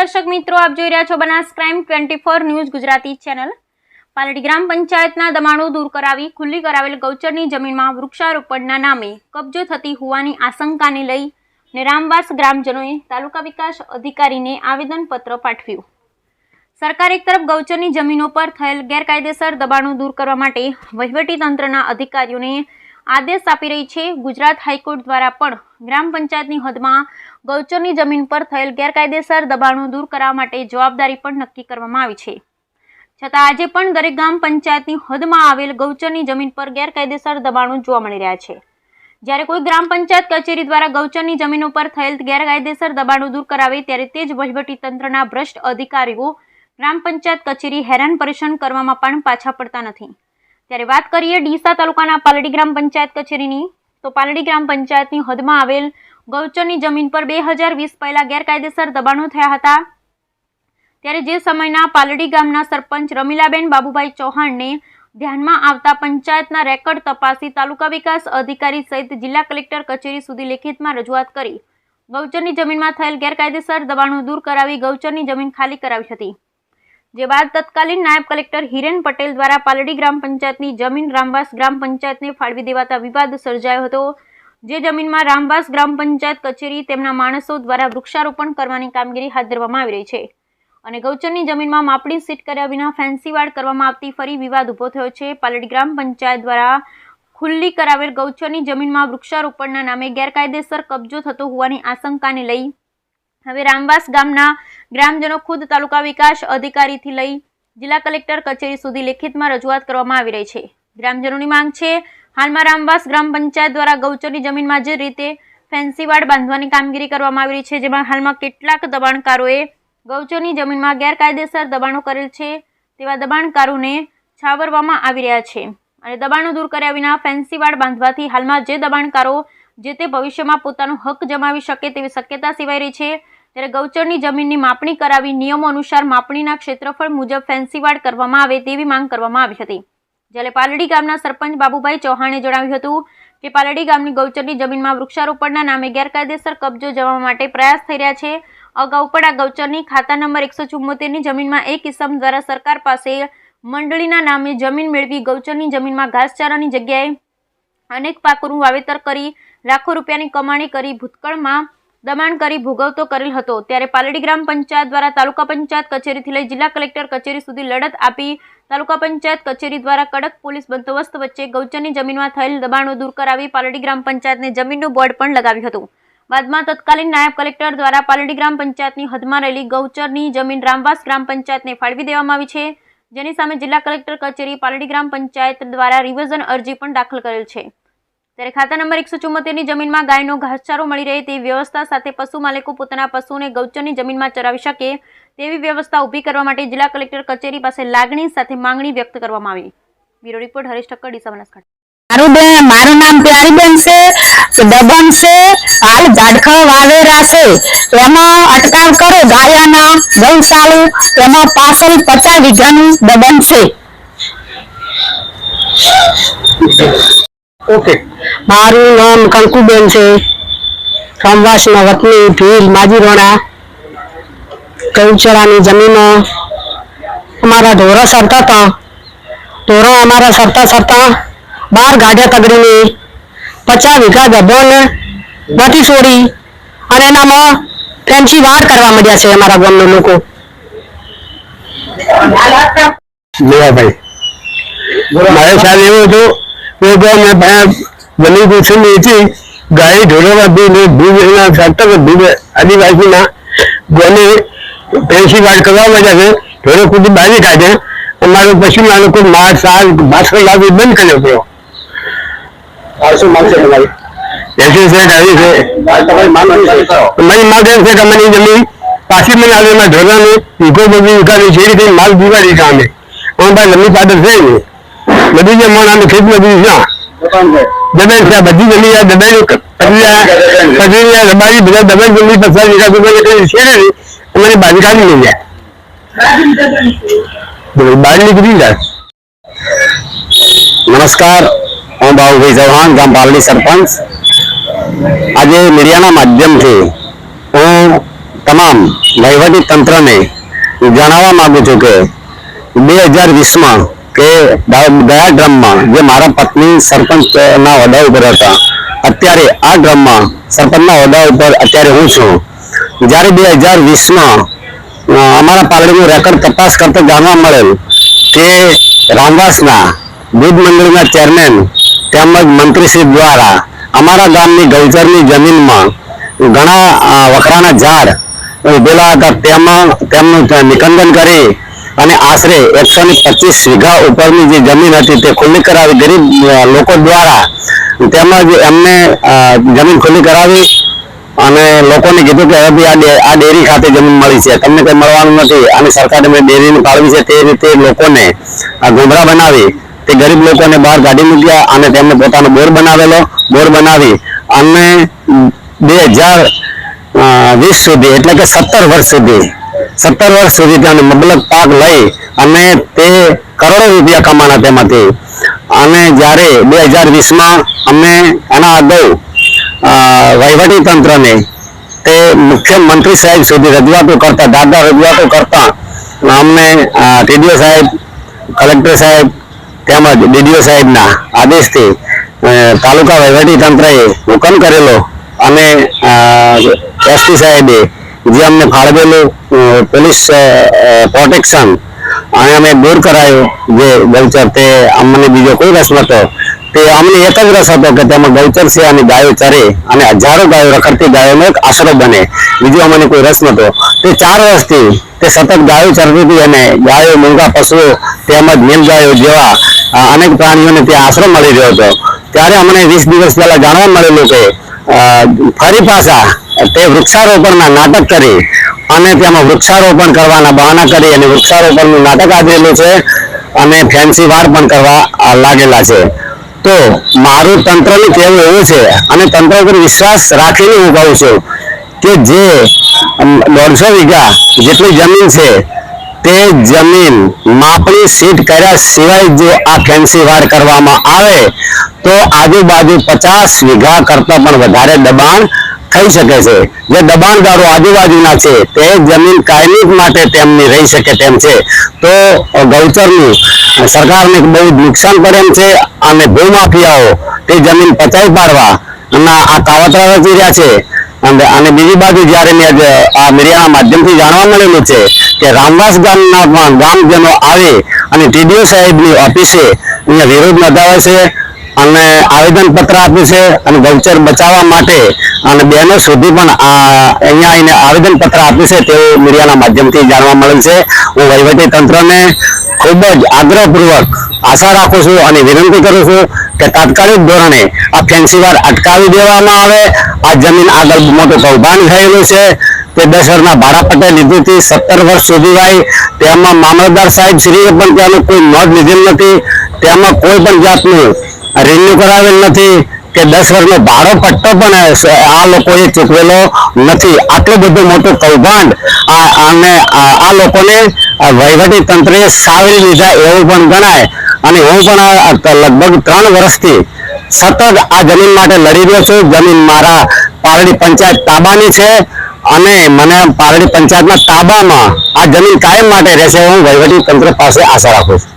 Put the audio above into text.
દર્શક મિત્રો, આપ જોઈ રહ્યા છો Banas crime twenty four news Gujarati channel. Paldi ગ્રામ પંચાયતના દબાણો દૂર કરાવી, ખુલ્લી કરાવેલ ગૌચરની જમીનમાં વૃક્ષારોપણના નામે કબજો થતી હોવાની આશંકાને લઈ ને રામવાસ ગ્રામજનોએ તાલુકા વિકાસ અધિકારીને આવેદનપત્ર પાઠવ્યું. સરકાર એક તરફ ગૌચરની જમીનો પર થયેલ ગેરકાયદેસર દબાણો દૂર કરવા માટે વહીવટીતંત્રના અધિકારીઓને આદેશ આપી રહી છે. ગુજરાત હાઈકોર્ટ દ્વારા પણ ગ્રામ પંચાયતની હદમાં ગૌચરની જમીન પર થયેલ ગેરકાયદેસર દબાણો દૂર કરવા માટે જવાબદારી પણ નક્કી કરવામાં આવી છે. છતાં આજે પણ દરેક ગ્રામ પંચાયતની હદમાં આવેલ ગૌચરની જમીન પર ગેરકાયદેસર દબાણો જોવા મળી રહ્યા છે. જ્યારે કોઈ ગ્રામ પંચાયત કચેરી દ્વારા ગૌચરની જમીનો પર થયેલ ગેરકાયદેસર દબાણો દૂર કરાવે ત્યારે તે જ વહીવટી તંત્રના ભ્રષ્ટ અધિકારીઓ ગ્રામ પંચાયત કચેરી હેરાન પરેશાન કરવામાં પણ પાછા પડતા નથી. ત્યારે વાત કરીએ ડીસા તાલુકાના પાલડી ગ્રામ પંચાયત કચેરીની, તો પાલડી ગ્રામ પંચાયતની હદમાં આવેલ ગૌચરની જમીન પર બે હજાર વીસ પહેલા ગેરકાયદેસર દબાણો થયા હતા. ત્યારે જે સમયના પાલડી ગામના સરપંચ રમીલાબેન બાબુભાઈ ચૌહાણને ધ્યાનમાં આવતા પંચાયતના રેકર્ડ તપાસી તાલુકા વિકાસ અધિકારી સહિત જિલ્લા કલેક્ટર કચેરી સુધી લેખિતમાં રજૂઆત કરી. ગૌચરની જમીનમાં થયેલ ગેરકાયદેસર દબાણો દૂર કરાવી ગૌચરની જમીન ખાલી કરાવી હતી. જે બાદ તત્કાલીન નાયબ કલેક્ટર હિરેન પટેલ દ્વારા પાલડી ગ્રામ પંચાયતની જમીન રામવાસ ગ્રામ પંચાયતને ફાળવી દેવાતા વિવાદ સર્જાયો હતો. જે જમીનમાં રામવાસ ગ્રામ પંચાયત કચેરી તેમના માણસો દ્વારા વૃક્ષારોપણ કરવાની કામગીરી હાથ ધરવામાં આવી રહી છે. અને ગૌચરની જમીનમાં માપણી સીટ કર્યા વિના ફેન્સીવાડ કરવામાં આવતી ફરી વિવાદ ઊભો થયો છે. પાલડી ગ્રામ પંચાયત દ્વારા ખુલ્લી કરાવેલ ગૌચરની જમીનમાં વૃક્ષારોપણના નામે ગેરકાયદેસર કબજો થતો હોવાની આશંકાને લઈ હવે રામવાસ ગામના ગ્રામજનો ખુદ તાલુકા વિકાસ અધિકારીથી લઈ જિલ્લા કલેક્ટર કચેરી સુધી લેખિતમાં રજૂઆત કરવામાં આવી રહી છે. ગ્રામજનોની માંગ છે હાલમાં રામવાસ ગ્રામ પંચાયત દ્વારા ગૌચરની જમીનમાં જે રીતે ફેન્સી વાડ બાંધવાની કામગીરી કરવામાં આવી રહી છે, જેમાં હાલમાં કેટલાક દબાણકારોએ ગૌચરની જમીનમાં ગેરકાયદેસર દબાણો કરેલ છે, તેવા દબાણકારોને છાવરવામાં આવી રહ્યા છે. અને દબાણો દૂર કર્યા વિના ફેન્સી વાડ બાંધવાથી હાલમાં જે દબાણકારો જે તે ભવિષ્યમાં પોતાનો હક જમાવી શકે તેવી શક્યતા સિવાય રહી છે, ત્યારે ગૌચરની જમીનની માપણી કરાવી નિયમો અનુસાર માપણીના ક્ષેત્રફળ મુજબ ફેન્સી વાડ કરવામાં આવે તેવી માંગ કરવામાં આવી હતી. જ્યારે પાલડી ગામના સરપંચ બાબુભાઈ ચૌહાણે જણાવ્યું હતું કે પાલડી ગામની ગૌચરની જમીનમાં વૃક્ષારોપણના નામે ગેરકાયદેસર કબજો જવા માટે પ્રયાસ થઈ રહ્યા છે. અગાઉ પણ આ ગૌચરની ખાતા નંબર એકસો ચુમ્મોતેરની જમીનમાં એક ઇસમ દ્વારા સરકાર પાસે મંડળીના નામે જમીન મેળવી ગૌચરની જમીનમાં ઘાસચારાની જગ્યાએ અનેક પાકોનું વાવેતર કરી, લાખો રૂપિયાની કમાણી કરી, ભૂતકાળમાં દબાણ કરી, ભોગવતો કરેલ હતો. ત્યારે પાલડી ગ્રામ પંચાયત દ્વારા તાલુકા પંચાયત કચેરીથી લઈ જિલ્લા કલેક્ટર કચેરી સુધી લડત આપી તાલુકા પંચાયત કચેરી દ્વારા કડક પોલીસ બંદોબસ્ત વચ્ચે ગૌચરની જમીનમાં થયેલ દબાણો દૂર કરાવી પાલડી ગ્રામ પંચાયતને જમીનનું બોર્ડ પણ લગાવ્યું હતું. બાદમાં તત્કાલીન નાયબ કલેક્ટર દ્વારા પાલડી ગ્રામ પંચાયતની હદમાં રહેલી ગૌચરની જમીન રામવાસ ગ્રામ પંચાયતને ફાળવી દેવામાં આવી છે. જેની સામે જિલ્લા કલેક્ટર કચેરી પાલડી ગ્રામ પંચાયત દ્વારા રિવિઝન અરજી પણ દાખલ કરેલ છે. ત્યારે ખાતા નંબર એકસો ચુમ્મોતેરની જમીનમાં ગાયનો ઘાસચારો મળી રહે તેવી વ્યવસ્થા સાથે પશુ માલિકો પોતાના પશુને ગૌચરની જમીનમાં ચરાવી શકે તેવી વ્યવસ્થા ઊભી કરવા માટે જિલ્લા કલેક્ટર કચેરી પાસે લાગણી સાથે માંગણી વ્યક્ત કરવામાં આવી. Bureau report Harish Thakkar, Deesa Banaskantha. મારું બેન, મારું નામ પ્યારીબેન છે દબન છે, હાલ ઝાડખળ વાવેરા છે. એમાં અટકાવ કરો, ગાયાના ગૌશાળું, એમાં પાછળ પચાસ વીઘાનું દબન છે. મારું નામ કંકુબેન છે. રામવાસના વતની ભીલ માજીરોણા, ગૌચરાની જમીનો. અમારા ઢોરા સરતા હતા. ઢોરા અમારા સરતા સરતા બાર ગાંઠિયા તગડીની પચાસ વીઘા ગભોન નથી છોડી અને એનામાં ફેન્સી વાર કરવા મળ્યા છે અમારા ગામના લોકો. મેવાભાઈ મારે સાહેબ એવું હતું કે મેં જમીન પૂછેલી હતી ગાય ઢોળવા દૂધ દૂધના સાતક દૂધ આદિવાસીના ગોને પેન્સી વાળ કરવા માંડ્યા છે. ઢોરો કુદી બાજી કાઢે. અમારો પશુના લોકો માર સાર માછર લાવી બંધ કર્યો હતો. શું માંગ છે તમારી. એસી છે ગાડી છે. તમારી માંગ એમ છે. કે અમારી જમીન પાછી મને આવે. એમાં ઢોરાને ઈકો બધી વિકારી છે. રીતે માલ દિવાળી કામે. અમારી જમીન પાદર છે બધી જે મણ આમે ખેત છે. દબેલ છે. બધી ગલી આ દબેલ પથરિયા રબારી બધા દબેલ ગલી પચાસ વીઘા છે ને અમારી બાજુ કાઢી લઈ જાય બહાર નીકળી જાય નમસ્કાર હું બાબુભાઈ ચૌહાણ ગામ પાલડી સરપંચ. આજે મીડિયાના માધ્યમથી હું તમામ વહીવટી તંત્રને જણાવવા માગું છું કે બે હજાર વીસમાં કે ગયા ડ્રમમાં જે મારા પત્ની સરપંચના હોદ્દા ઉપર હતા, અત્યારે આ ડ્રમમાં સરપંચના હોદ્દા ઉપર અત્યારે હું છું. જ્યારે બે હજાર વીસમાં અમારા પાલડીનું રેકોર્ડ તપાસ કરતા જાણવા મળેલ કે રામવાસના દૂધ મંડળના ચેરમેન તેમજ મંત્રીશ્રી દ્વારા અમારા ગામની ગૌચરની જમીનમાં ઘણા વખરાના ઝાડ ઉભેલા હતા. તેમાં તેમનું નિકંદન કરી અને આશરે એકસો ને પચીસ વીઘા ઉપરની જે જમીન હતી તે ખુલ્લી કરાવી, ગરીબ લોકો દ્વારા તેમજ એમને જમીન ખુલ્લી કરાવી અને લોકોને કીધું કે હવે ભઈ આ ડેરી ખાતે જમીન મળી છે, તમને કંઈ મળવાનું નથી. અને સરકારે મેં ડેરીને ફાળવી છે તે રીતે લોકોને આ ગુમરા બનાવી, તે ગરીબ લોકોને બહાર કાઢી મૂક્યા અને તેમને પોતાનો બોર બનાવેલો, બોર બનાવી અને બે હજાર વીસ સુધી, એટલે કે સત્તર વર્ષ સુધી સત્તર વર્ષ સુધી તેને મબલક પાક લઈ અને તે કરોડો રૂપિયા કમાના તેમાંથી. અને જ્યારે બે હજાર વીસમાં અમે એના અગાઉ વહીવટી તંત્રને તે મુખ્યમંત્રી સાહેબ સુધી રજૂઆતો કરતા, દાદા રજૂઆતો કરતા, અમને ટીડીઓ સાહેબ, કલેક્ટર સાહેબ તેમજ ડીડીઓ સાહેબના આદેશથી તાલુકા વહીવટી તંત્રએ હુકમ કરેલો અને એસપી સાહેબે જે અમને ફાળવેલું પોલીસ પ્રોટેક્શન અને અમે દૂર કરાયું જે ગૌચર તે અમને બીજો કોઈ રસ નહોતો તે અમને એક જ રસ હતો કે તેમાં ગૌચર છે અને ગાયો ચરે અને હજારો ગાયો, રખડતી ગાયોનો એક આશરો બને. બીજો અમને કોઈ રસ નહોતો તે ચાર વર્ષથી તે સતત ગાયો ચરતી હતી અને ગાયો મૂંગા પશુઓ તેમજ નીલગાયો જેવા અનેક પ્રાણીઓને ત્યાં આશરો મળી રહ્યો હતો. ત્યારે અમને વીસ દિવસ પહેલા જાણવા મળેલું કે ફરી પાછા તે વૃક્ષારોપણના નાટક કરી અને તેમાં વૃક્ષારોપણ કરવાના બહાના કરી અને વૃક્ષારોપણનું નાટક આદરેલું છે અને ફેન્સી વાર પણ કરવા લાગેલા છે. તો મારું તંત્રનું કહેવું એવું છે અને તંત્ર પર વિશ્વાસ રાખીને હું કહું છું કે જે દોઢસો વીઘા જેટલી જમીન છે તે જમીન માપણી સીટ કર્યા સિવાય જો આ ફેન્સી વાર કરવામાં આવે, તો આજુબાજુ પચાસ વીઘા કરતા પણ વધારે દબાણ થઈ શકે છે. જે દબાણદારો આજુબાજુના છે, તે જમીન કાયમી માટે તેમની રહી શકે તેમ છે. તો ગૌચરનું સરકારને બહુ નુકસાન પડે છે. અને ભૂમાફિયાઓ તે જમીન પચાવી પાડવા અને આ કાવતરા રચી રહ્યા છે. અને બીજી બાજુ જ્યારે મેં આ મીડિયાના માધ્યમથી જાણવા મળેલું છે કે રામવાસ ગામના ગામજનો આવે અને ટીડીઓ સાહેબની ઓફિસે અહીંયા વિરોધ નોંધાવે છે અને આવેદનપત્ર આપ્યું છે અને ગૌચર બચાવવા માટે અને બહેનો સુધી પણ આ અહીંયા આવીને આવેદનપત્ર આપ્યું છે તેવું મીડિયાના માધ્યમથી જાણવા મળેલ છે. હું વહીવટી તંત્રને ખૂબ જ આગ્રહપૂર્વક આશા રાખું છું અને વિનંતી કરું છું કે તાત્કાલિક ધોરણે આ ફેન્સીવાર અટકાવી દેવામાં આવે. આ જમીન આગળ મોટું કૌભાંડ થયેલું છે. તે દસ વર્ષના ભાડા પટ્ટે લીધું હતી. સત્તર વર્ષ સુધી ભાઈ તેમાં મામલતદાર સાહેબ શ્રીએ પણ ત્યાંનું કોઈ નોંધ લીધેલ નથી. તેમાં કોઈ પણ જાતનું રિન્યુ કરાવેલ નથી કે દસ વર્ષનો ભાડો પટ્ટો પણ આ લોકોએ ચૂકવેલો નથી. આટલું બધું મોટું કૌભાંડ અને આ લોકોને વહીવટી તંત્રે સાવરી લીધા એવું પણ ગણાય. અને હું પણ લગભગ ત્રણ વર્ષથી સતત આ જમીન માટે લડી રહ્યો છું. જમીન મારા પારડી પંચાયત તાબાની છે. અને મને પારડી પંચાયતના તાબામાં આ જમીન કાયમ માટે રહેશે, હું વહીવટી તંત્ર પાસે આશા રાખું છું.